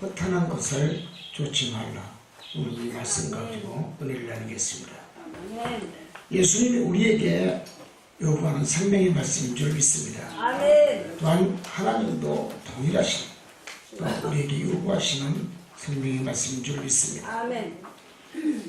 허탄한 것을 쫓지 말라. 오늘 이 말씀 가지고 은혜를 나누겠습니다. 예수님이 우리에게 요구하는 생명의 말씀인 줄 믿습니다. 또한 하나님도 동일하신 또 우리에게 요구하시는 생명의 말씀인 줄 믿습니다.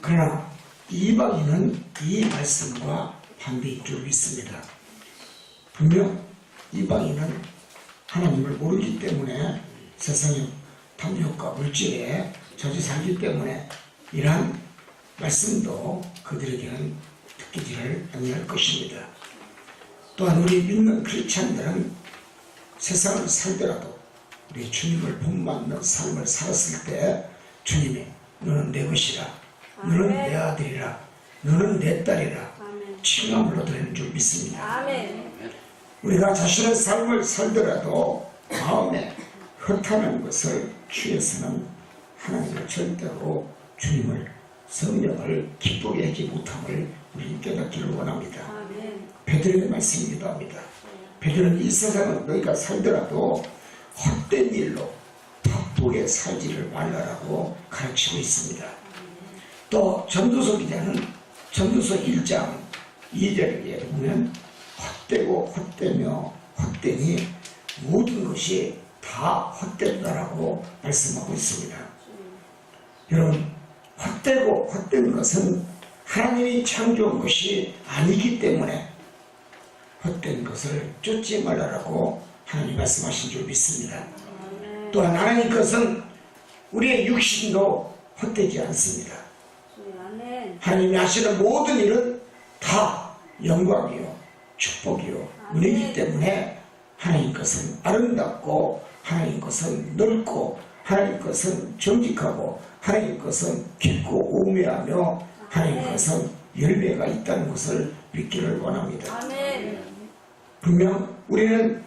그러나 이방인은 이 말씀과 반대인 줄 믿습니다. 분명 이방인은 하나님을 모르기 때문에 세상의 탐욕과 물질에 젖어 살기 때문에 이러한 말씀도 그들에게는 듣기지를 아니할 것입니다. 또한 우리 믿는 크리스찬들은 세상을 살더라도 우리 주님을 본받는 삶을 살았을 때 주님이 너는 내 것이라 너는. 내 아들이라 너는 내 딸이라. 칭함을 얻으려는 줄 믿습니다. 우리가 자신의 삶을 살더라도 마음에 허탄한 것을 취해서는 하나님을 절대로 주님을 성령을 기쁘게 하지 못함을 우리 깨닫기를 원합니다. 아멘. 베드로의 말씀이기도 합니다. 베드로는 이 세상을 너희가 살더라도 헛된 일로 바쁘게 살지를 말라라고 가르치고 있습니다. 또 전도서 기자는 전도서 1장 2절에 보면 헛되고 헛되며 헛되니 모든 것이 다 헛된다라고 말씀하고 있습니다. 여러분 헛되고 헛된 것은 하나님이 창조한 것이 아니기 때문에 헛된 것을 쫓지 말라라고 하나님 말씀하신 줄 믿습니다. 또한 하나님 것은 우리의 육신도 헛되지 않습니다. 하나님이 하시는 모든 일은 다 영광이요 축복이요 은혜이기 때문에 하나님 것은 아름답고 하나님 것은 넓고 하나님 것은 정직하고 하나님 것은 깊고 오묘하며 하나님 것은 열매가 있다는 것을 믿기를 원합니다. 아멘. 분명 우리는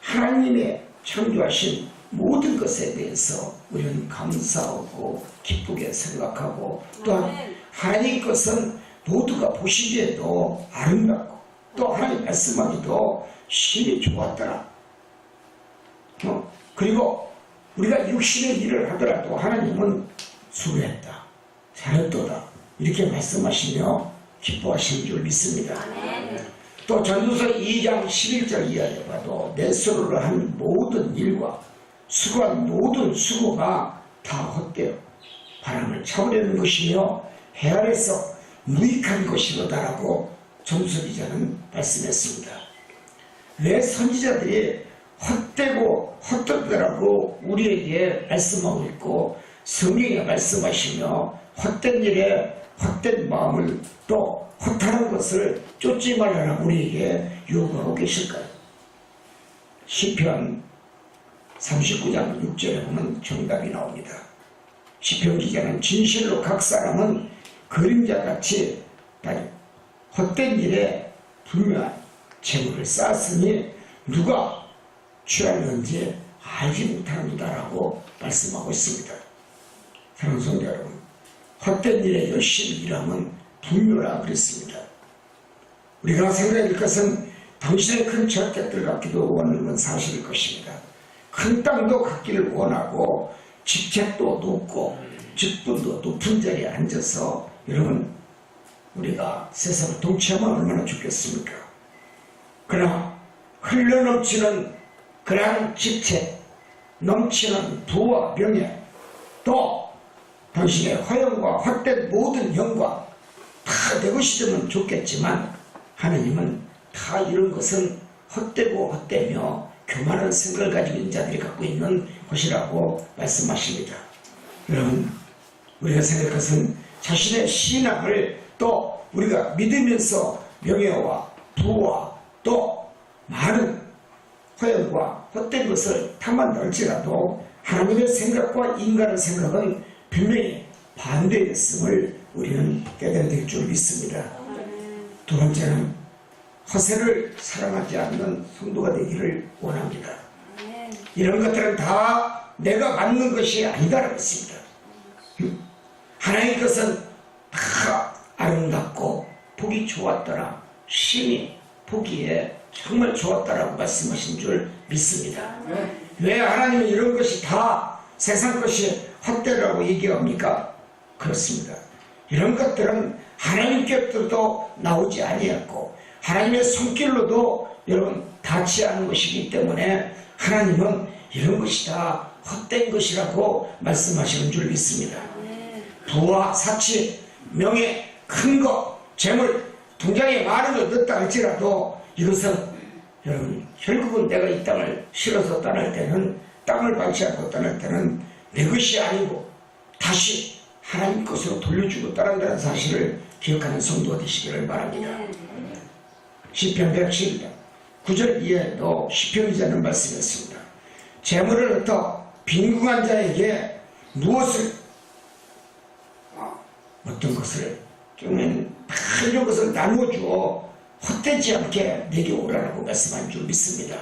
하나님의 창조하신 모든 것에 대해서 우리는 감사하고 기쁘게 생각하고 또한. 하나님 것은 모두가 보시기에도 아름답고 또 하나님 말씀하기도 심히 좋았더라. 어? 그리고 우리가 육신의 일을 하더라도 하나님은 수고했다. 잘했도다. 이렇게 말씀하시며 기뻐하시는 줄 믿습니다. 또 전도서 2장 11절 이하에 봐도 내 손으로 한 모든 일과 수고한 모든 수고가 다 헛되어 바람을 차오르는 것이며 해 아래서 무익한 것이로다라고 전도서 기자는 말씀했습니다. 왜 선지자들이 헛되고 헛되더라고 우리에게 말씀하고 있고 성경에 말씀하시며 헛된 일에 헛된 마음을 또 허탄한 것을 쫓지 말라라 우리에게 요구하고 계실까요? 시편 39장 6절에 보면 정답이 나옵니다. 시편 기자는 진실로 각 사람은 그림자같이 다 헛된 일에 분명한 재물을 쌓았으니 누가 취하는지 알지 못합니다라고 말씀하고 있습니다. 사랑하는 성도 여러분, 헛된 일에 열심히 일하면 분묘라 그랬습니다. 우리가 생각할 것은 당신의 큰 저택들 갖기도 원하는 건 사실일 것입니다. 큰 땅도 갖기를 원하고 직책도 높고 직분도 높은 자리에 앉아서 여러분 우리가 세상을 동치하면 얼마나 좋겠습니까? 그러나 흘러넘치는 그러한 직책, 넘치는 부와 명예, 또 당신의 화영과 헛된 모든 영광 다 내 것이 되면 좋겠지만 하나님은 다 이런 것은 헛되고 헛되며 교만한 생각을 가지고 있는 자들이 갖고 있는 것이라고 말씀하십니다. 여러분 우리가 생각할 것은 자신의 신앙을 또 우리가 믿으면서 명예와 부와 또 많은 허영과 헛된 것을 탐한다 할지라도 하나님의 생각과 인간의 생각은 분명히 반대였음을 우리는 깨달아야 될 줄 믿습니다. 두 번째는 허세를 사랑하지 않는 성도가 되기를 원합니다. 이런 것들은 다 내가 맞는 것이 아니다라고 했습니다. 음? 하나님 것은 다 아름답고 보기 좋았더라. 심히 보기에 정말 좋았다라고 말씀하신 줄 믿습니다. 왜 하나님은 이런 것이 다 세상 것이 헛되라고 얘기합니까? 그렇습니다. 이런 것들은 하나님께로도 나오지 아니었고 하나님의 손길로도 여러분 닿지 않은 것이기 때문에 하나님은 이런 것이 다 헛된 것이라고 말씀하시는 줄 믿습니다. 아멘. 부와 사치, 명예, 큰 것, 재물, 통장에 많은 걸 넣었다 할지라도 이것은 여러분 결국은 내가 이 땅을 실어서 떠날 때는 땅을 방치하고 떠날 때는 내 것이 아니고 다시 하나님 것으로 돌려주고 떠난다는 사실을 기억하는 성도가 되시기를 바랍니다. 아멘. 시편 107편 9절 이하에도 시편 기자는 말씀했습니다. 재물을 얻어 빈궁한 자에게 무엇을 어, 어떤 것을 그 이런 것을 나누어주어 헛되지 않게 내게 오라라고 말씀한 줄 믿습니다.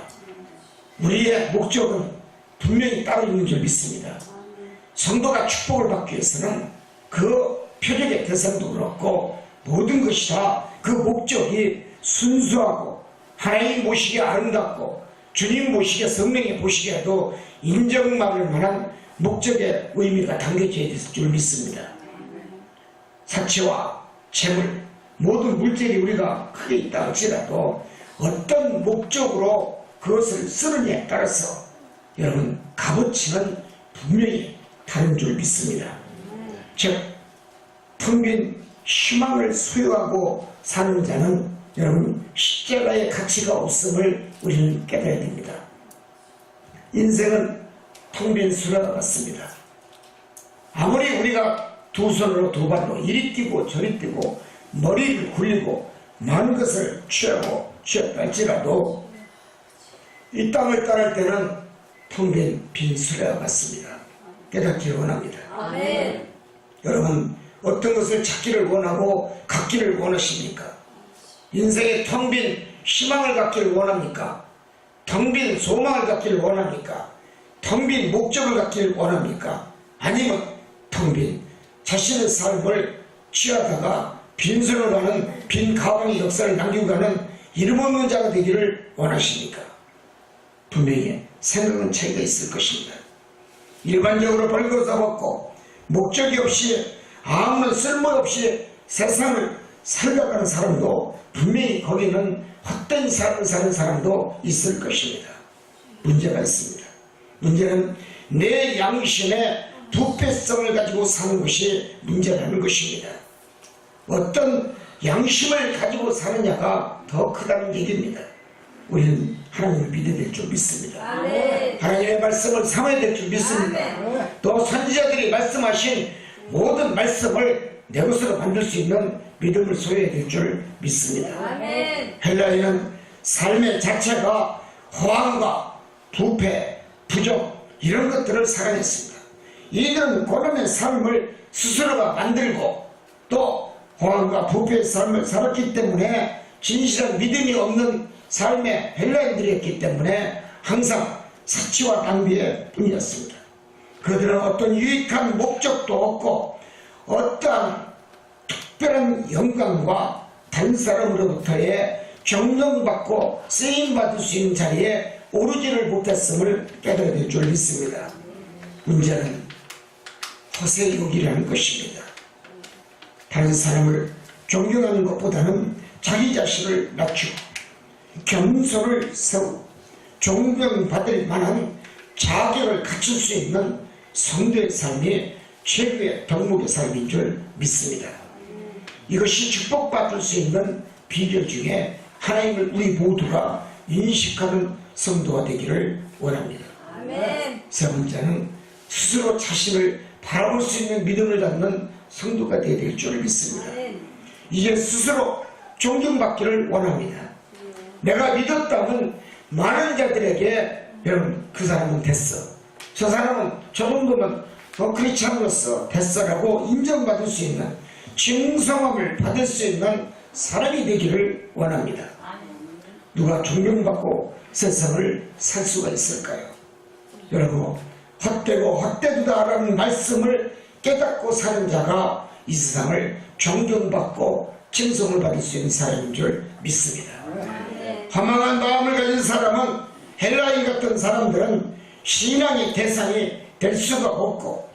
우리의 목적은 분명히 따로 있는 줄 믿습니다. 성도가 축복을 받기 위해서는 그 표적의 대상도 그렇고 모든 것이 다 그 목적이 순수하고 하나님 보시기에 아름답고 주님 보시기에 성령이 보시기에도 인정받을 만한 목적의 의미가 담겨져 있을 줄 믿습니다. 사치와 재물 모든 물질이 우리가 크게 있다 할지라도 어떤 목적으로 그것을 쓰느냐에 따라서 여러분 값어치는 분명히 다른 줄 믿습니다. 즉, 텅빈 희망을 소유하고 사는 자는 여러분 십자가의 가치가 없음을 우리는 깨달아야 됩니다. 인생은 텅빈 수레와 같습니다. 아무리 우리가 두 손으로 두 발로 이리 뛰고 저리 뛰고 머리를 굴리고 많은 것을 취하고 취했다 할지라도 이 땅을 떠날 때는 텅빈 빈 수레와 같습니다. 깨닫기를 원합니다. 아멘. 여러분 어떤 것을 찾기를 원하고 갖기를 원하십니까? 인생에 텅빈 희망을 갖기를 원합니까? 텅 빈 소망을 갖기를 원합니까? 텅 빈 목적을 갖기를 원합니까? 아니면 텅 빈 자신의 삶을 취하다가 빈손으로 가는 빈 가방의 역사를 남기고 가는 없는 자가 되기를 원하십니까? 분명히 생각은 차이가 있을 것입니다. 일반적으로 벌거서 먹고 목적이 없이 아무런 쓸모없이 세상을 살아가는 사람도 분명히 거기는 헛된 삶을 사는 사람도 있을 것입니다. 문제가 있습니다. 문제는 내 양심의 부패성을 가지고 사는 것이 문제라는 것입니다. 어떤 양심을 가지고 사느냐가 더 크다는 얘기입니다. 우리는 하나님을 믿어야 될 줄 믿습니다. 아멘. 하나님의 말씀을 삼아야 될 줄 믿습니다. 아멘. 또 선지자들이 말씀하신 모든 말씀을 내 것으로 만들 수 있는 믿음을 소유해야 될 줄 믿습니다. 아멘. 헬라인은 삶의 자체가 호황과 부패, 부족 이런 것들을 살아냈습니다. 이들은 고난의 삶을 스스로가 만들고 또 호황과 부패의 삶을 살았기 때문에 진실한 믿음이 없는 삶의 헬라인들이었기 때문에 항상 사치와 낭비의 뿐이었습니다. 그들은 어떤 유익한 목적도 없고 어떠한 특별한 영광과 다른 사람으로부터의 존경받고 쓰임받을 수 있는 자리에 오르지를 못했음을 깨달아야 될줄 믿습니다. 문제는 허세욕이라는 것입니다. 다른 사람을 존경하는 것보다는 자기 자신을 낮추고 겸손을 세우고 존경받을 만한 자격을 갖출 수 있는 성도의 삶이 최고의 덕목의 삶인 줄 믿습니다. 이것이 축복받을 수 있는 비결 중에 하나님을 우리 모두가 인식하는 성도가 되기를 원합니다. 아멘. 세 번째는 스스로 자신을 바라볼 수 있는 믿음을 갖는 성도가 되어야 될줄 믿습니다. 아멘. 이제 스스로 존경받기를 원합니다. 내가 믿었다면 많은 자들에게 여러분 그 사람은 됐어. 저 사람은 저 정도면 어, 크리스찬으로서 됐어라고 인정받을 수 있는 증성함을 받을 수 있는 사람이 되기를 원합니다. 누가 존경받고 세상을 살 수가 있을까요? 여러분 헛되고 헛되도다라는 말씀을 깨닫고 사는 자가 이 세상을 존경받고 칭송을 받을 수 있는 사람인 줄 믿습니다. 허망한 마음을 가진 사람은 헬라인 같은 사람들은 신앙의 대상이 될 수가 없고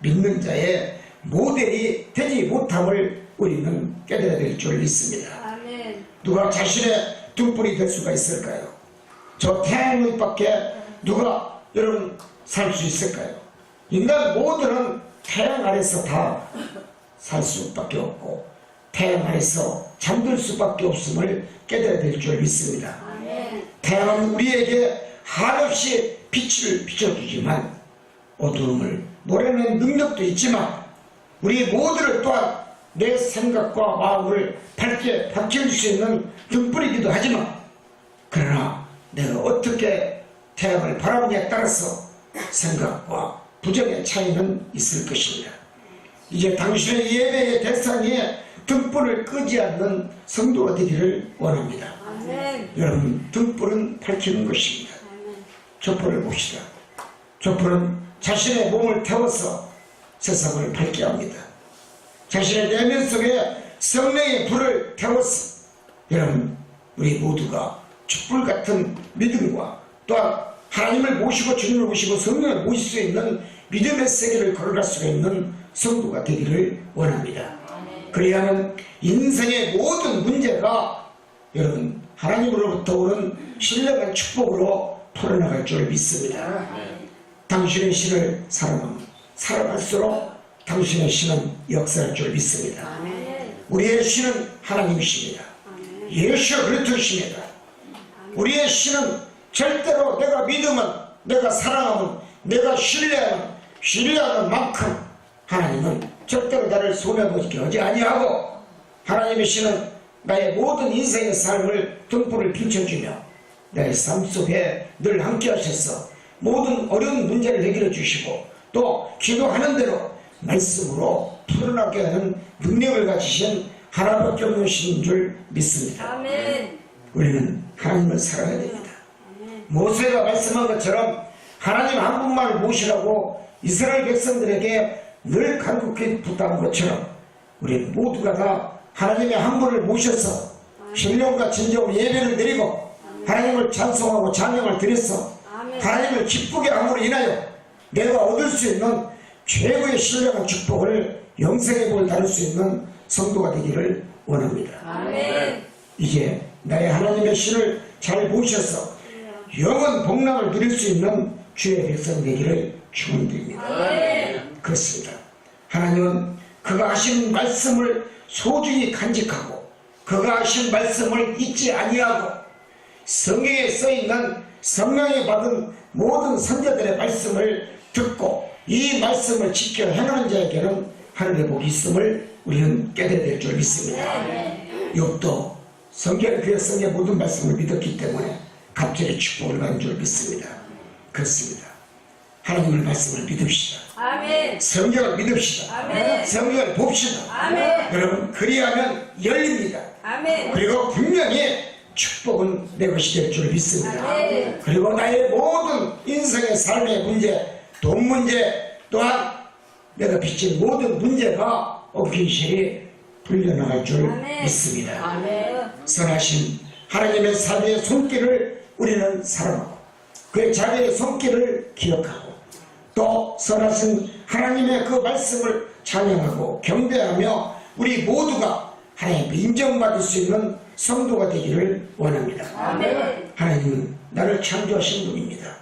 믿는 자의 모델이 되지 못함을 우리는 깨달아야 될 줄 믿습니다. 누가 자신의 등불이 될 수가 있을까요? 저 태양의 밖에 누가 여러분 살 수 있을까요? 인간 모두는 태양 아래서 다 살 수밖에 없고 태양 아래서 잠들 수밖에 없음을 깨달아야 될 줄 믿습니다. 태양은 우리에게 한없이 빛을 비춰주지만 어두움을 몰아내는 능력도 있지만 우리 모두를 또한 내 생각과 마음을 밝게 바뀔 수 있는 등불이기도 하지만 그러나 내가 어떻게 태양을 바라보냐에 따라서 생각과 부정의 차이는 있을 것입니다. 이제 당신의 예배의 대상에 등불을 끄지 않는 성도가 되기를 원합니다. 아멘. 여러분 등불은 밝히는 것입니다. 아멘. 촛불을 봅시다. 촛불은 자신의 몸을 태워서 세상을 밝게 합니다. 자신의 내면 속에 성령의 불을 태워서 여러분 우리 모두가 촛불 같은 믿음과 또한 하나님을 모시고 주님을 모시고 성령을 모실 수 있는 믿음의 세계를 걸어갈 수가 있는 성도가 되기를 원합니다. 그리하면 인생의 모든 문제가 여러분 하나님으로부터 오는 신령한 축복으로 풀어나갈 줄 믿습니다. 당신의 신을 사랑하면 살아갈수록 당신의 신은 역사할 줄 믿습니다. 우리의 신은 하나님이십니다. 예수 그리스도십니다. 우리의 신은 절대로 내가 믿으면 내가 사랑하면 내가 신뢰하면 신뢰하는 만큼 하나님은 절대로 나를 손해보지 하지 아니하고 하나님의 신은 나의 모든 인생의 삶을 등불을 비춰주며 내삶 속에 늘 함께 하셔서 모든 어려운 문제를 해결해 주시고 또 기도하는 대로 말씀으로 풀어나게 하는 능력을 가지신 하나밖에 없는 신인 줄 믿습니다. 아멘. 우리는 하나님을 사랑해야 됩니다. 모세가 말씀한 것처럼 하나님 한 분만을 모시라고 이스라엘 백성들에게 늘 간곡히 부탁한 것처럼 우리 모두가 다 하나님의 한 분을 모셔서 신령과 진정으로 예배를 드리고 하나님을 찬송하고 찬양을 드려서 아멘. 하나님을 기쁘게 함으로 인하여 내가 얻을 수 있는 최고의 신령한 축복을 영생의 복을 다룰 수 있는 성도가 되기를 원합니다. 아멘. 이제 나의 하나님의 신을 잘 보셔서 영원 복락을 누릴 수 있는 주의 백성 되기를 축원드립니다. 그렇습니다. 하나님은 그가 하신 말씀을 소중히 간직하고 그가 하신 말씀을 잊지 아니하고 성경에 써 있는 성령에 받은 모든 선자들의 말씀을 듣고 이 말씀을 지켜 행하는 자에게는 하늘의 복이 있음을 우리는 깨달아야 될 줄 믿습니다. 욥도 성경 그 성의 모든 말씀을 믿었기 때문에 갑자기 축복을 받은 줄 믿습니다. 그렇습니다. 하나님의 말씀을 믿읍시다. 아멘. 성경을 믿읍시다. 아멘. 성경을 봅시다. 아멘. 여러분 그리하면 열립니다. 아멘. 그리고 분명히 축복은 내 것이 될 줄 믿습니다. 아멘. 그리고 나의 모든 인생의 삶의 문제, 돈 문제 또한 내가 빚진 모든 문제가 엎긴실이 풀려나갈 줄 아멘. 믿습니다. 아멘. 선하신 하나님의 사비의 손길을 우리는 사랑하고 그의 자비의 손길을 기억하고 또 선하신 하나님의 그 말씀을 찬양하고 경배하며 우리 모두가 하나님께 인정받을 수 있는 성도가 되기를 원합니다. 아멘. 하나님은 나를 창조하신 분입니다.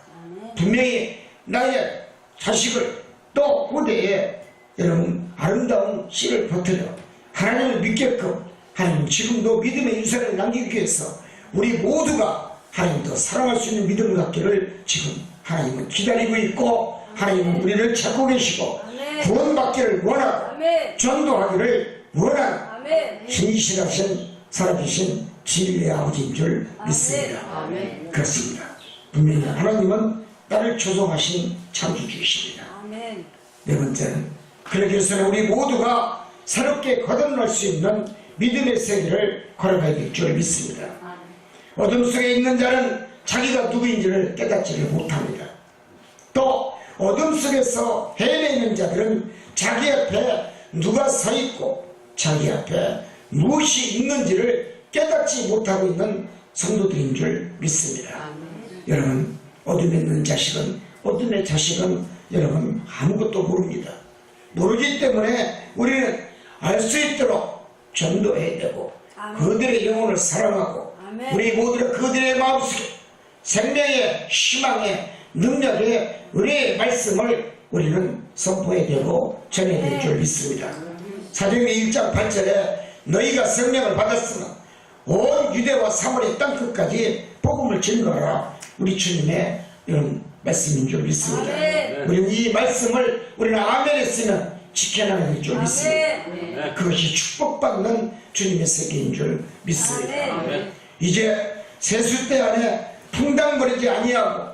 분명히 나의 자식을 또 후대에 여러분 아름다운 씨를 퍼뜨려 하나님을 믿게끔 하나님 지금도 믿음의 유산을 남기기 위해서 우리 모두가 하나님 더 사랑할 수 있는 믿음을 갖기를 지금 하나님은 기다리고 있고 하나님은 우리를 찾고 계시고. 구원받기를 원하고. 전도하기를 아멘. 신실하신 살아계신 진리의 아버지인 줄 믿습니다. 아멘. 그렇습니다. 분명히 하나님은 나를 조성하신 창조주이십니다. 네 번째는 그러기 위해서는 우리 모두가 새롭게 거듭날 수 있는 믿음의 세계를 걸어가야 될 줄 믿습니다. 어둠 속에 있는 자는 자기가 누구인지를 깨닫지를 못합니다. 또 어둠 속에서 헤매는 자들은 자기 앞에 누가 서 있고 자기 앞에 무엇이 있는지를 깨닫지 못하고 있는 성도들인 줄 믿습니다. 여러분 어둠에 있는 자식은 어둠의 자식은 여러분 아무것도 모릅니다. 모르기 때문에 우리는 알 수 있도록 전도해야 되고 아멘. 그들의 영혼을 사랑하고. 우리 모두가 그들의 마음속에 생명의 희망의 능력의 우리의 말씀을 우리는 선포해야 되고 전해야 될 줄 믿습니다. 사도행전 1장 8절에 너희가 성령을 받았으면 온 유대와 사마리 땅 끝까지 복음을 증거하라 우리 주님의 이런 말씀인 줄 믿습니다. 우리는 이 말씀을 우리는 아멘 했으면 지켜나가야 될줄 믿습니다. 그것이 축복받는 주님의 세계인 줄 믿습니다. 이제 세수 때 안에 풍당거리지 아니하고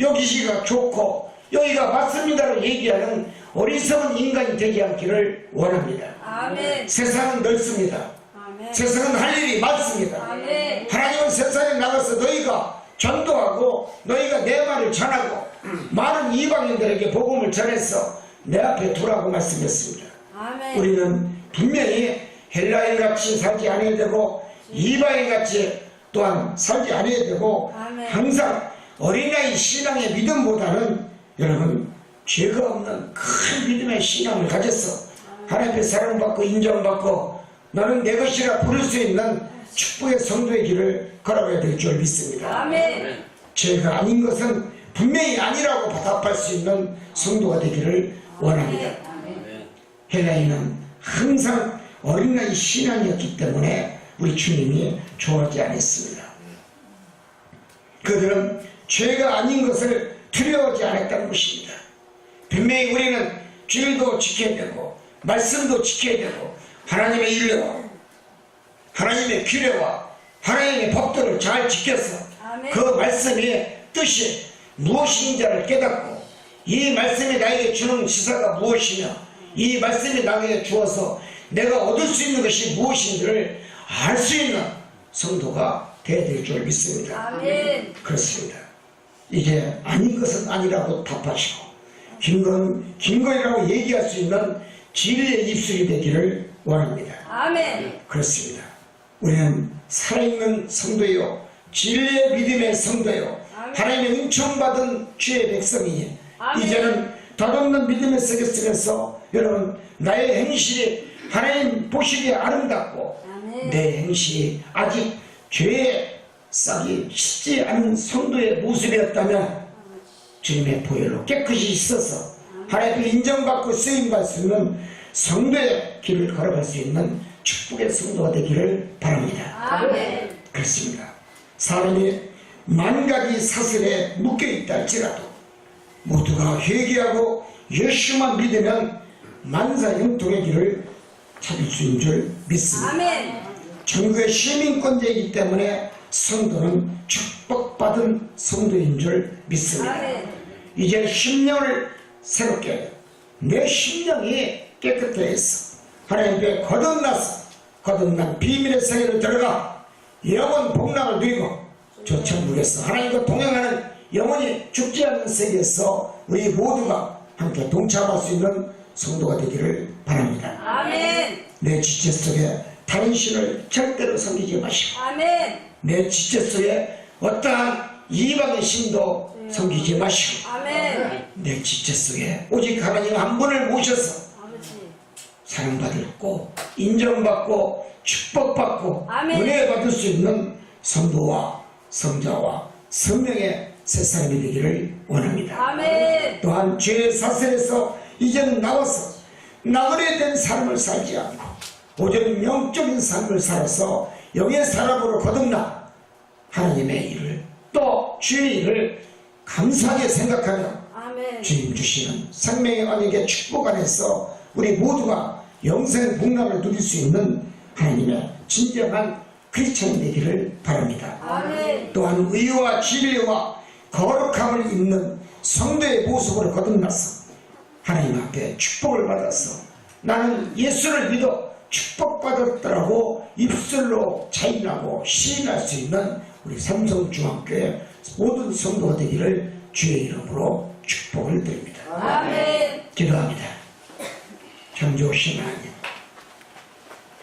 여기시가 좋고 여기가 맞습니다로 얘기하는 어리석은 인간이 되지 않기를 원합니다. 아멘. 세상은 넓습니다. 아멘. 세상은 할 일이 많습니다. 아멘. 하나님은 세상에 나가서 너희가 전도하고 너희가 내 말을 전하고 많은 이방인들에게 복음을 전해서 내 앞에 두라고 말씀했습니다. 아멘. 우리는 분명히 헬라인 같이 살지 않아야 되고 이방인 같이 또한 살지 않아야 되고 아멘. 항상 어린아이 신앙의 믿음보다는 여러분 죄가 없는 큰 믿음의 신앙을 가져서 하나님 앞에 사랑받고 인정받고 너는 내 것이라 부를 수 있는 축복의 성도의 길을 걸어가야 될 줄 믿습니다. 아멘. 죄가 아닌 것은 분명히 아니라고 답할 수 있는 성도가 되기를 원합니다. 헬라인은 항상 어린아이 신앙이었기 때문에 우리 주님이 좋아하지 않았습니다. 그들은 죄가 아닌 것을 두려워하지 않았다는 것입니다. 분명히 우리는 주일도 지켜야 되고 말씀도 지켜야 되고 하나님의 일례와 하나님의 규례와 하나님의 법도를 잘 지켜서 아멘. 그 말씀의 뜻이 무엇인지를 깨닫고 이 말씀이 나에게 주는 시사가 무엇이며 이 말씀이 나에게 주어서 내가 얻을 수 있는 것이 무엇인지를 알 수 있는 성도가 되어야 될 줄 믿습니다. 아멘. 그렇습니다. 이게 아닌 것은 아니라고 답하시고 긴건 긴거이라고 얘기할 수 있는 진리의 입술이 되기를 원합니다. 아멘. 그렇습니다. 우리는 살아있는 성도요, 진리의 믿음의 성도요, 아멘. 하나님의 은총받은 주의 백성이니 아멘. 이제는 덧없는 믿음의 속에 속에서 여러분 나의 행실이 하나님 보시기에 아름답고. 내 행실이 아직 죄에 싹이 쉽지 않은 성도의 모습이었다면 주님의 보혈로 깨끗이 있어서 하나님께 인정받고 쓰임받을 수 있는 성도의 길을 걸어갈 수 있는 축복의 성도가 되기를 바랍니다. 아멘. 그렇습니다. 사람이 만 가지 사슬에 묶여 있다 할지라도 모두가 회개하고 예수만 믿으면 만사형통의 길을 찾을 수 있는 줄 믿습니다. 아멘. 전국의 시민권자이기 때문에 성도는 축복받은 성도인 줄 믿습니다. 아멘. 이제 심령을 새롭게 내 심령이 깨끗해서 하나님께 거듭나서 거듭난 비밀의 세계로 들어가 영원 복락을 누리고 저 천국에서 하나님과 동행하는 영원히 죽지 않는 세계에서 우리 모두가 함께 동참할 수 있는 성도가 되기를 바랍니다. 아멘. 내 지체 속에 다른 신을 절대로 섬기지 마시고 아멘. 내 지체 속에 어떠한 이방의 신도 섬기지 마시고 아멘. 내 지체 속에 오직 하나님 한 분을 모셔서 아버지. 사랑받고 인정받고 축복받고 아멘. 은혜 받을 수 있는 성도와 성자와 성령의 새 사람이 되기를 원합니다. 아멘. 또한 죄의 사슬에서 이제는 나와서 나그네 된 삶을 살지 않고 오직 영적인 삶을 살아서 영의 사람으로 거듭나 하나님의 일을 또 주의 일을 감사하게 생각하며 아멘. 주님 주시는 생명의 언약의 축복 안에서 우리 모두가 영생 복락을 누릴 수 있는 하나님의 진정한 크리스천이 되기를 바랍니다. 아멘. 또한 의와 진리와 거룩함을 입는 성도의 모습으로 거듭나서 하나님 앞에 축복을 받아서 나는 예수를 믿어 축복받았더라고 입술로 자인하고 시인할 수 있는 우리 삼성중학교의 모든 성도가 되기를 주의 이름으로 축복을 드립니다. 아멘. 기도합니다. 경조신 하나님.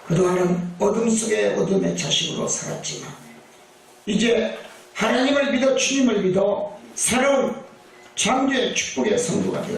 그동안은 어둠 속에 어둠의 자식으로 살았지만 이제 하나님을 믿어 주님을 믿어 새로운 창조의 축복의 성도가 되어